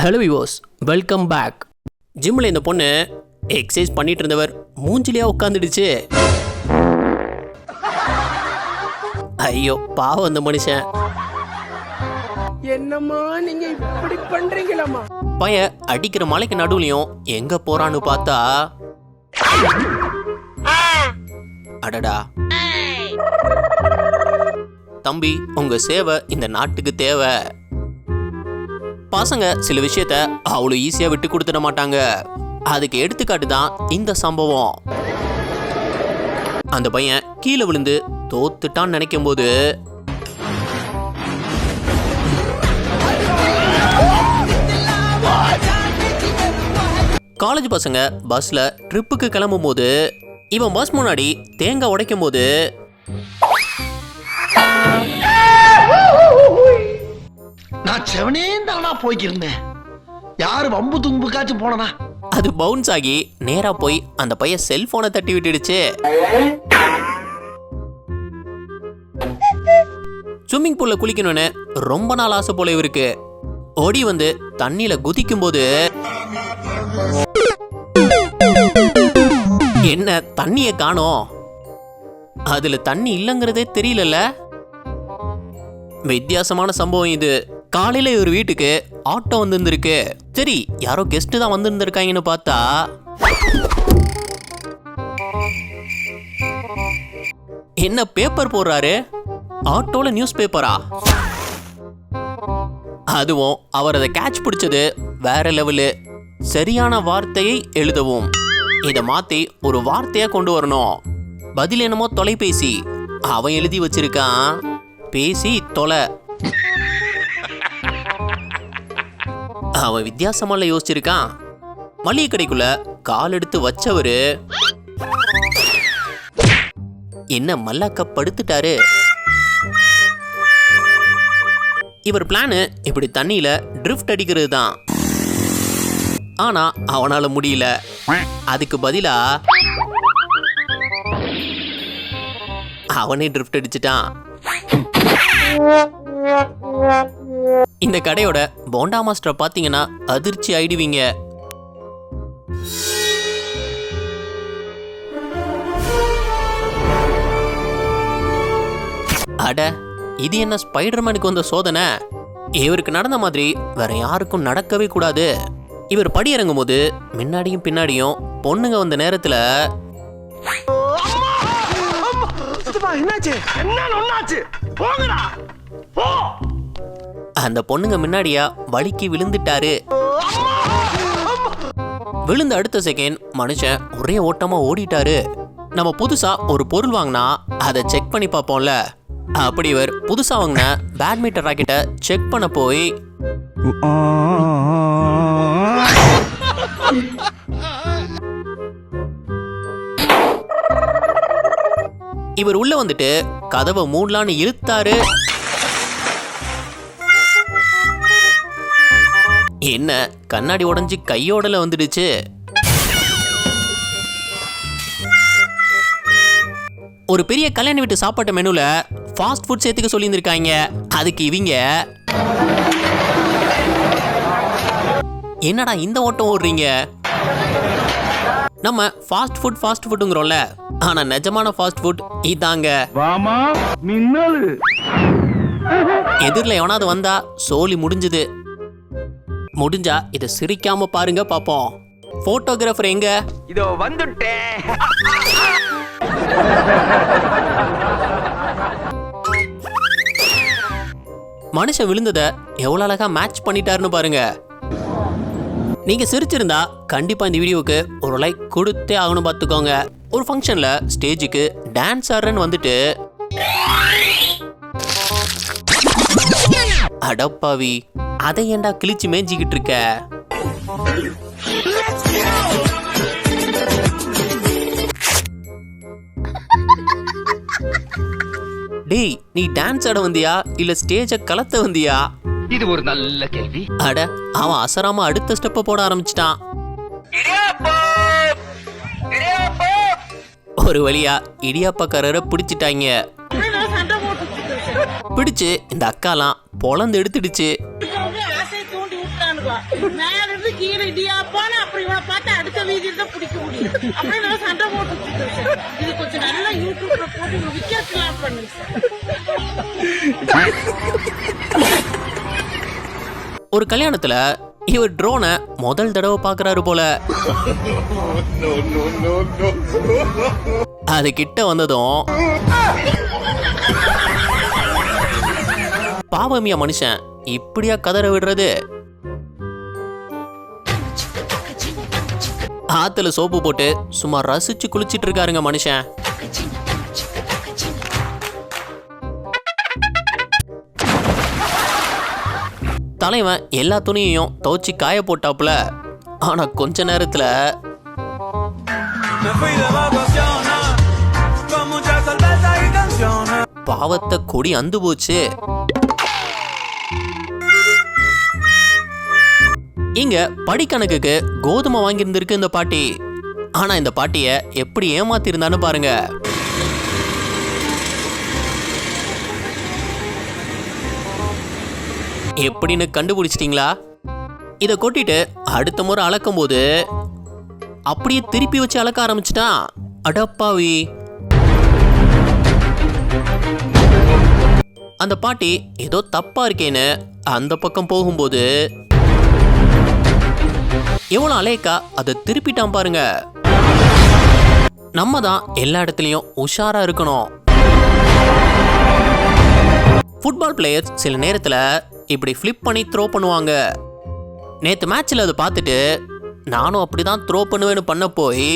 Hello விவோஸ் welcome back ஜிம்மில் இந்த பொண்ணு எக்ஸசைஸ் பண்ணிட்டு இருந்தவர் மூஞ்சிலியா உட்காந்துடுச்சு ஐயோ பாவம் அந்த மனுஷன். என்னம்மா நீங்க இப்படி பண்றீங்களாம்மா? பையன் அடிக்கிற மலைக்கு நடுவுலையும் எங்க போறான்னு பார்த்தா அடடா. தம்பி உங்க சேவை இந்த நாட்டுக்கு தேவை. பசங்க சில விஷயத்த அவ்வளோ ஈஸியாக விட்டு கொடுத்துட மாட்டாங்க. அதுக்கு எடுத்துக்காட்டு தான் இந்த சம்பவம். அந்த பையன் கீழே விழுந்து தோத்துட்டான்னு நினைக்கும் போது காலேஜ் பசங்க பஸ்ல ட்ரிப்புக்கு கிளம்பும் போது இவன் பஸ் முன்னாடி தேங்காய் உடைக்கும் போது நான் செவனே தானா போய்க்கிருந்தேன். யாரு வம்பு தும்புக்காச்சும் போனனா? அது பவுன்ஸ் ஆகி நேரா போய் அந்த பையன் செல்போனை தட்டி விட்டுடுச்சு. ஸ்விம்மிங் பூல்ல குளிக்கணும்னு ரொம்ப நாள் ஆசை போல இவருக்கு. ஓடி வந்து தண்ணியில குதிக்கும் போது என்ன தண்ணிய காணோம்? அதுல தண்ணி இல்லைங்கிறதே தெரியலல்ல? வித்தியாசமான சம்பவம் இது. காலையில ஒரு வீட்டுக்கு ஆட்டோ வந்திருந்திருக்கு. சரி யாரோ கெஸ்ட் தான் வந்திருந்திருக்காங்கன்னு பார்த்தா என்ன பேப்பர் போடுறாரு? ஆட்டோல நியூஸ் பேப்பரா அதுவும் அவர் அதை கேட்ச் பிடிச்சது வேற லெவலு சரியான வார்த்தையை எழுதவும். இதை மாத்தி ஒரு வார்த்தையா கொண்டு வரணும். பதில் என்னமோ தொலைபேசி. அவன் எழுதி வச்சிருக்கான். பேசி தொலை. அவன் வித்தியாசமால யோசிச்சிருக்கான் மளிகை கடைக்குள்ள கால் எடுத்து வச்சவரு. என்ன மல்லாக்க படுத்துட்டாரு. இவர் பிளானு இப்படி தண்ணியில ட்ரிஃப்ட் அடிக்கிறது தான் ஆனா அவனால முடியல. அதுக்கு பதிலா அவனே ட்ரிஃப்ட் அடிச்சிட்டான். இந்த கடையோட போண்டா மாஸ்டரை பார்த்தீங்கன்னா அதிர்ச்சி ஆயிடுவீங்க. அட இது என்ன ஸ்பைடர்மேனுக்கு வந்த சோதனை? இவருக்கு நடந்த மாதிரி வேற யாருக்கும் நடக்கவே கூடாது. இவர் படி இறங்கும் போது முன்னாடியும் பின்னாடியும் பொண்ணுங்க வந்த நேரத்துல என்னாச்சு? என்ன போங்கடா. போ. அந்த பொண்ணுங்க முன்னாடியா வலிக்கு விழுந்துட்டாரு. விழுந்த அடுத்த செகண்ட் மனுஷன் ஒரே ஓட்டமா ஓடிட்டாரு. நம்ம புதுசா ஒரு பொருள் வாங்கினா அதை செக் பண்ணி பார்ப்போம்ல. அப்படி இவர் புதுசா வாங்கின பேட்மிண்டன் ராக்கெட்டை செக் பண்ண போய் இவர் உள்ள வந்துட்டு கதவை மூடலான்னு இழுத்தாரு. என்ன கண்ணாடி உடைஞ்சு கையோடல வந்துடுச்சு? ஒரு பெரிய கல்யாண வீட்டு சாப்பாட்டு மெனுல ஃபாஸ்ட் ஃபுட் சேர்த்துக்க சொல்லியிருந்திருக்காங்க. அதுக்கு இவங்க என்னடா இந்த ஓட்டம் ஓடுறீங்க? நம்ம ஃபாஸ்ட் ஃபுட் ஃபாஸ்ட் ஃபுட்டுங்கிறோம்ல ஆனா நிஜமான ஃபாஸ்ட் ஃபுட் இதாங்க. எதிரில் எவனாவது வந்தா சோலி முடிஞ்சுது. முடிஞ்சா இதை சிரிக்காம பாருங்க பாப்போம். போட்டோகிராஃபர் எங்க? இதோ வந்துட்டேன். மனுஷன் விழுந்ததை எவ்வளோ அழகா மேட்ச் பண்ணிட்டாருன்னு பாருங்க. நீங்க சிரிச்சிருந்தா கண்டிப்பா இந்த வீடியோவுக்கு ஒரு லைக் கொடுத்தே ஆகணும் பார்த்துக்கோங்க ஒரு ஃபங்க்ஷன்ல ஸ்டேஜுக்கு டான்ஸ் ஆடுறேன்னு வந்துட்டு. அடப்பாவி. அதை ஏன்டா கிழிச்சு மேய்ஞ்சிக்கிட்டு இருக்க? டேய் நீ டான்ஸ் ஆட வந்தியா? இல்ல ஸ்டேஜை கலத்த வந்தியா? இது ஒரு நல்ல கேள்வி. அட அவன் அசராம அடுத்த ஸ்டெப்ப போட ஆரம்பிச்சிட்டான். ஒரு வழியா இடியாப்பக்காரரை பிடிச்சிட்டாங்க. பிடிச்சு இந்த அக்காலாம் பொழந்து எடுத்துடுச்சு. இருக்கலாம் மேல இருந்து கீழே இடியாப்பான அப்புறம் இவனை பார்த்து அடுத்த வீதியில தான் பிடிக்க முடியும். அப்புறம் நான் சண்டை போட்டு இது கொஞ்சம் நல்லா யூடியூப்ல போட்டு இவங்க வித்தியாசம் பண்ணுங்க ஒரு கல்யாணத்துல இவர் ட்ரோனை முதல் தடவை பாக்குறாரு போல. அது கிட்ட வந்ததும் பாவமியா மனுஷன் இப்படியா கதற விடுறது? ஆத்துல சோப்பு போட்டு சும்மா ரசிச்சு குளிச்சிட்டு இருக்காருங்க மனுஷன். தலைவன் எல்லா துணியையும் துவச்சி காய போட்டாப்புல. ஆனா கொஞ்ச நேரத்துல பாவத்தை கொடி அந்து போச்சு. இங்க படிக்கணக்குக்கு கோதுமை வாங்கியிருந்திருக்கு இந்த பாட்டி. ஆனா இந்த பாட்டிய எப்படி ஏமாத்திருந்தான்னு பாருங்க. எப்படின்னு கண்டுபிடிச்சிட்டீங்களா? இதை கொட்டிட்டு அடுத்த முறை அளக்கும் போது அப்படியே திருப்பி வச்சு அளக்க ஆரம்பிச்சிட்டான் அடப்பாவி அந்த பாட்டி ஏதோ தப்பா இருக்கேன்னு அந்த பக்கம் போகும்போது எவ்வளோ அலேக்கா? அதை திருப்பிட்டான் பாருங்க. நம்ம தான் எல்லா இடத்துலையும் உஷாரா இருக்கணும். ஃபுட்பால் பிளேயர்ஸ் சில நேரத்தில் இப்படி ஃப்ளிப் பண்ணி த்ரோ பண்ணுவாங்க. நேற்று மேட்ச்சில் அதை பார்த்துட்டு நானும் அப்படி தான் த்ரோ பண்ணுவேன்னு பண்ண போய்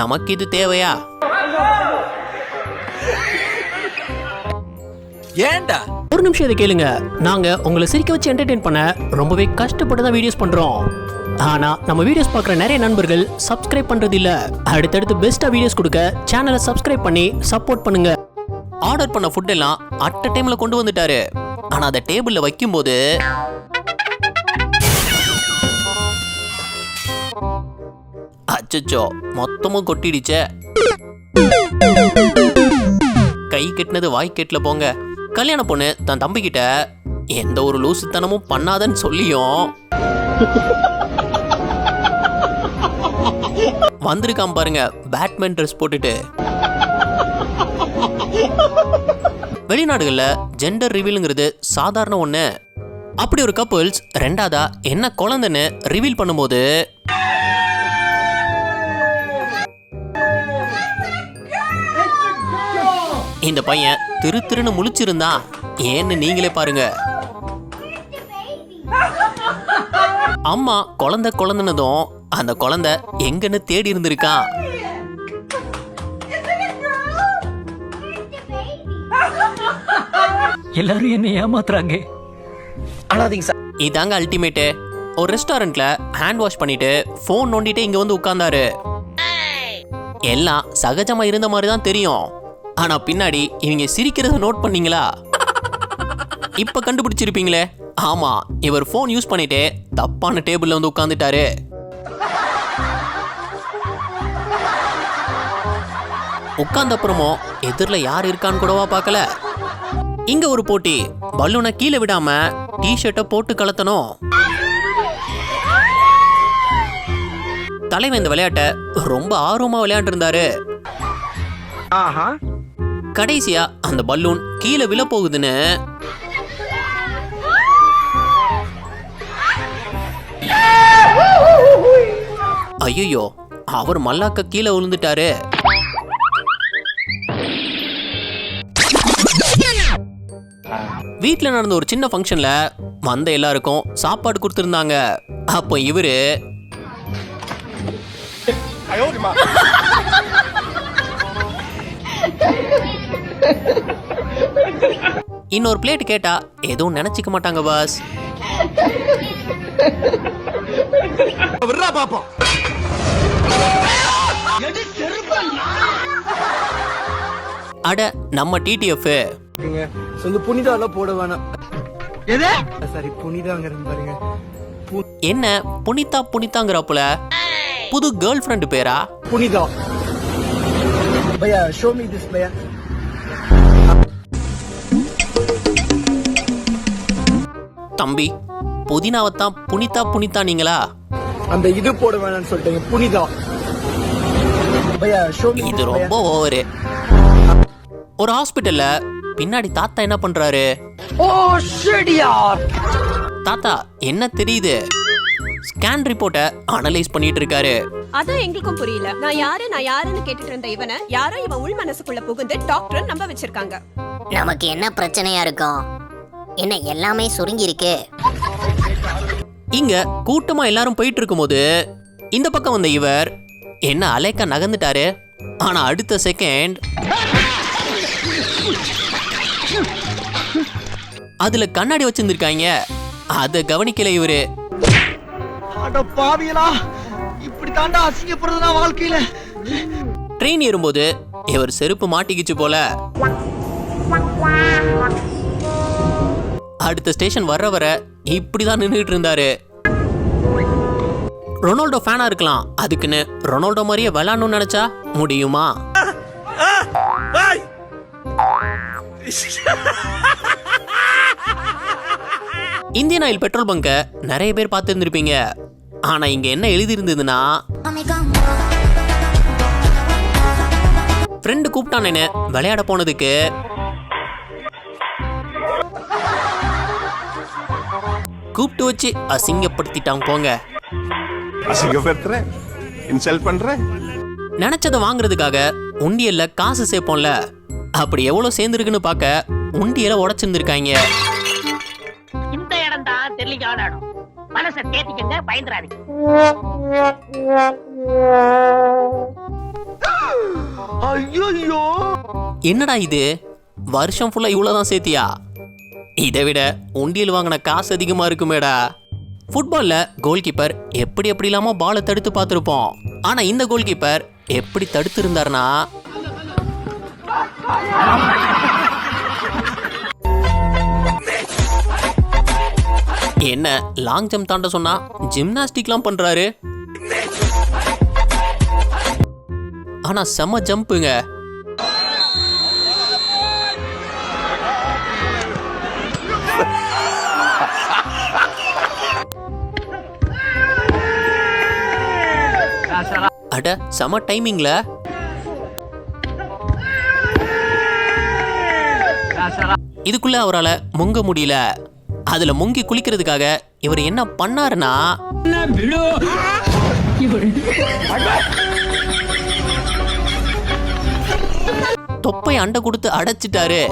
நமக்கு இது தேவையா? ஏண்டா? ஒரு நிமிஷம் இதை கேளுங்க. நாங்க உங்களை சிரிக்க வச்சு என்டர்டெயின் பண்ண ரொம்பவே கஷ்டப்பட்டு தான் வீடியோஸ் பண்றோம். ஆனா நம்ம வீடியோஸ் பார்க்குற நிறைய நண்பர்கள் சப்ஸ்கிரைப் பண்றது இல்ல அடுத்தடுத்து பெஸ்ட்டாக வீடியோஸ் கொடுக்க சேனலை சப்ஸ்கிரைப் பண்ணி சப்போர்ட் பண்ணுங்க. ஆர்டர் பண்ண ஃபுட் எல்லாம் அட்ட டைம்ல கொண்டு வந்துட்டாரு. ஆனா அதை டேபிள்ல வைக்கும்போது அச்சச்சோ மொத்தமும் கொட்டிடுச்சே. கை கெட்டினது வாய் கெட்டில் போங்க. கல்யாண பொண்ணு தன் தம்பிக்கிட்ட எந்த ஒரு லூசுத்தனமும் பண்ணாதன்னு சொல்லியும். வந்திருக்கான் பாருங்க பேட்மேன் ட்ரெஸ் போட்டுட்டு. வெளிநாடுகளில் ஜெண்டர் ரிவீலுங்கிறது சாதாரண ஒன்று அப்படி ஒரு கப்புள்ஸ் ரெண்டாவதா என்ன குழந்தைன்னு ரிவீல் பண்ணும்போது இந்த பையன் திரு திருன்னு முழிச்சிருந்தான் ஏன்னு நீங்களே பாருங்க. அம்மா குழந்தை குழந்தைனதும் அந்த குழந்தை எங்கன்னு தேடி இருந்திருக்கான் எல்லாரும் என்ன ஏமாத்துறாங்க. அழாதீங்க சார். இதாங்க அல்டிமேட்டு ஒரு ரெஸ்டாரண்ட்ல ஹேண்ட் வாஷ் பண்ணிட்டு ஃபோன் நோண்டிட்டு இங்க வந்து உட்கார்ந்தாரு. எல்லாம் சகஜமா இருந்த மாதிரி தான் தெரியும். ஆனா பின்னாடி இவங்க சிரிக்கிறத நோட் பண்ணீங்களா? இப்ப கண்டுபிடிச்சிருப்பீங்களே. ஆமா இவர் ஃபோன் யூஸ் பண்ணிட்டு தப்பான டேபிள்ல வந்து உட்காந்துட்டாரு உட்கார்ந்த அப்புறமும் எதிரில் யார் இருக்கான்னு கூடவா பார்க்கல. இங்க ஒரு போட்டி பலூனை கீழே விடாம டிஷர்ட்டை போட்டு கலத்தணும். தலைவன் இந்த விளையாட்டை ரொம்ப ஆர்வமா விளையாண்டு இருந்தாரு கடைசியா அந்த பலூன் கீழே விழ போகுதுன்னு. ஐயோ அவர் மல்லாக்க கீழே விழுந்துட்டாரு. வீட்டில் நடந்த ஒரு சின்ன ஃபங்க்ஷன்ல வந்த எல்லாருக்கும் சாப்பாடு கொடுத்துருந்தாங்க. அப்போ இவரு இன்னொரு பிளேட் கேட்டா எதுவும் நினைச்சுக்க மாட்டாங்க பாஸ் விடுறா பாப்போம். அட நம்ம டிடிஎஃப் வந்து புனிதாலாம் போட வேணாம். எது? சாரி புனிதாங்கிறது பாருங்க. என்ன புனிதா புனிதாங்கிறப்புல? புது கேர்ள் ஃப்ரெண்டு பேரா? புனிதா. பையா ஷோ மீ திஸ் பையா. தம்பி புதினாவைத்தான் புனிதா புனிதா நீங்களா? அந்த இது போட வேணாம்னு சொல்லிட்டீங்க புனிதா. இது ரொம்ப ஓவரு ஒரு ஹாஸ்பிட்டல்ல பின்னாடி தாத்தா என்ன பண்றாரு? ஓ தாத்தா என்ன தெரியுது? ஸ்கேன் ரிப்போர்ட்டை அனலைஸ் பண்ணிட்டு இருக்காரு. அதான் எங்களுக்கும் புரியல. நான் யாரு நான் யாருன்னு கேட்டுட்டு இருந்த இவனை யாரோ இவன் உள் மனசுக்குள்ள புகுந்து டாக்டர் நம்ப வச்சிருக்காங்க. நமக்கு என்ன பிரச்சனையா இருக்கும்? என்ன எல்லாமே சுருங்கி இருக்கு இங்க கூட்டமா எல்லாரும் போயிட்டு இருக்கும்போது இந்த பக்கம் வந்த இவர் என்ன அலைக்க நகர்ந்துட்டாரு? ஆனா அடுத்த செகண்ட் அதுல கண்ணாடி வச்சிருந்திருக்காங்க. அத கவனிக்கல இவரு. அட பாவியலா இப்படி தாண்டா அசிங்கப்படுறதுனா வாழ்க்கையில. ட்ரெயின் ஏறும்போது இவர் செருப்பு மாட்டிக்கிச்சு போல. அடுத்த ஸ்டேஷன் வர்ற வர இப்படிதான் நின்றுட்டு இருந்தாரு. ரொனால்டோ ஃபேனா இருக்கலாம். அதுக்குன்னு ரொனால்டோ மாதிரியே விளையாடணும்னு நினைச்சா முடியுமா? இந்தியன் ஆயில் பெட்ரோல் பங்க நிறைய பேர் பார்த்துருந்துருப்பீங்க. ஆனா இங்க என்ன எழுதி இருந்ததுன்னா ஃப்ரெண்டு கூப்பிட்டானேன்னு விளையாட போனதுக்கு கூப்பிட்டு வச்சு அசிங்கப்படுத்திட்டான் போங்க. அசிங்கப்படுத்துறேன் இன்சல்ட் பண்றேன் நினைச்சதை வாங்குறதுக்காக உண்டியல்ல காசு சேர்ப்போம்ல. அப்படி எவ்வளவு சேர்ந்துருக்குன்னு பார்க்க உண்டியல உடைச்சிருந்திருக்காங்க. இந்த இடம் தான் தெரியல இடம். மனசை தேத்திக்கங்க பயந்துறாதீங்க. ஐயோ என்னடா இது? வருஷம் ஃபுல்லா இவ்வளவுதான் சேர்த்தியா? இதை விட உண்டியல் வாங்கின காசு அதிகமாக இருக்குமேடா. ஃபுட்பாலில் கோல் கீப்பர் எப்படி எப்படி இல்லாமல் பாலை தடுத்து பார்த்துருப்போம். ஆனால் இந்த கோல் கீப்பர் எப்படி தடுத்து இருந்தாருன்னா என்ன லாங் ஜம்ப் தாண்ட சொன்னா ஜிம்னாஸ்டிக்லாம் பண்றாரு? ஆனா செம ஜம்புங்க அட செம டைமிங்ல இதுக்குள்ள அவரால முங்க முடியல. அதுல முங்கி குளிக்கிறதுக்காக இவர் என்ன பண்ணாருன்னா தொப்பை அண்டை கொடுத்து அடைச்சிட்டாரு.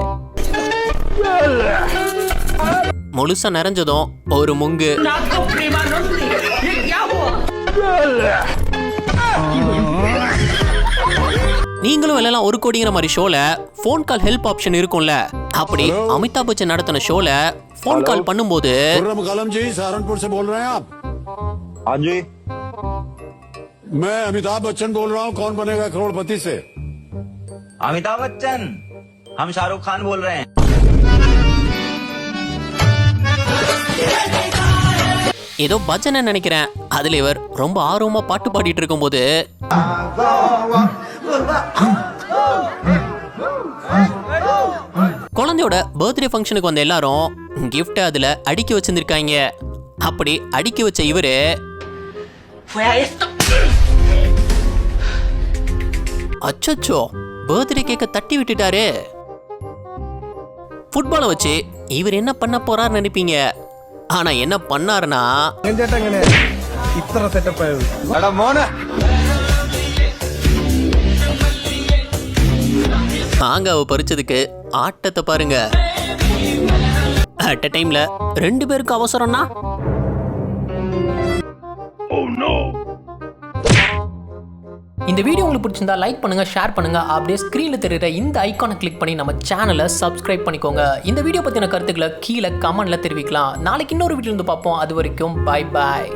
முழுசா நிறைஞ்சதும் ஒரு முங்கு. நீங்களும் எல்லாம் ஒரு கோடிங்கிற மாதிரி ஷோல ஃபோன் கால் ஹெல்ப் ஆப்ஷன் இருக்கும்ல அப்படி அமிதாப் பச்சன் நடத்தின ஷோல ஃபோன் கால் பண்ணும்போது कलम जी सहारनपुर से बोल रहे हैं आप हाँ जी मैं अमिताभ बच्चन बोल रहा हूँ कौन बनेगा करोड़पति से अमिताभ बच्चन हम शाहरुख खान बोल रहे हैं ஏதோ பஜனை நினைக்கிறேன். அதுல இவர் ரொம்ப ஆர்வமா பாட்டு பாடிட்டு இருக்கும்போது குழந்தையோட பர்த்டே ஃபங்க்ஷனுக்கு வந்த எல்லாரும் கிஃப்ட்டை அதுல அடுக்கி வச்சிருந்திருக்காங்க. அப்படி அடுக்கி வச்ச இவர் அச்சோ பர்த்டே கேக்க தட்டி விட்டுட்டாரு. ஃபுட்பாலை வச்சு இவர் என்ன பண்ண போறாருன்னு நினைப்பீங்க? ஆனா என்ன பண்ணாருன்னா இத்தனை மாங்காவை பறிச்சதுக்கு ஆட்டத்தை பாருங்க. அட் டைம்ல ரெண்டு பேருக்கு அவசரம்னா இந்த வீடியோ உங்களுக்கு பிடிச்சிருந்தா லைக் பண்ணுங்க ஷேர் பண்ணுங்க. அப்படியே ஸ்க்ரீன்ல தெரியுற இந்த ஐகானை கிளிக் பண்ணி நம்ம சேனலை சப்ஸ்கிரைப் பண்ணிக்கோங்க. இந்த வீடியோ பத்தின கருத்துக்களை கீழே கமெண்ட்ல தெரிவிக்கலாம். நாளைக்கு இன்னொரு வீடியோ வந்து பார்ப்போம். அது வரைக்கும் பை பாய்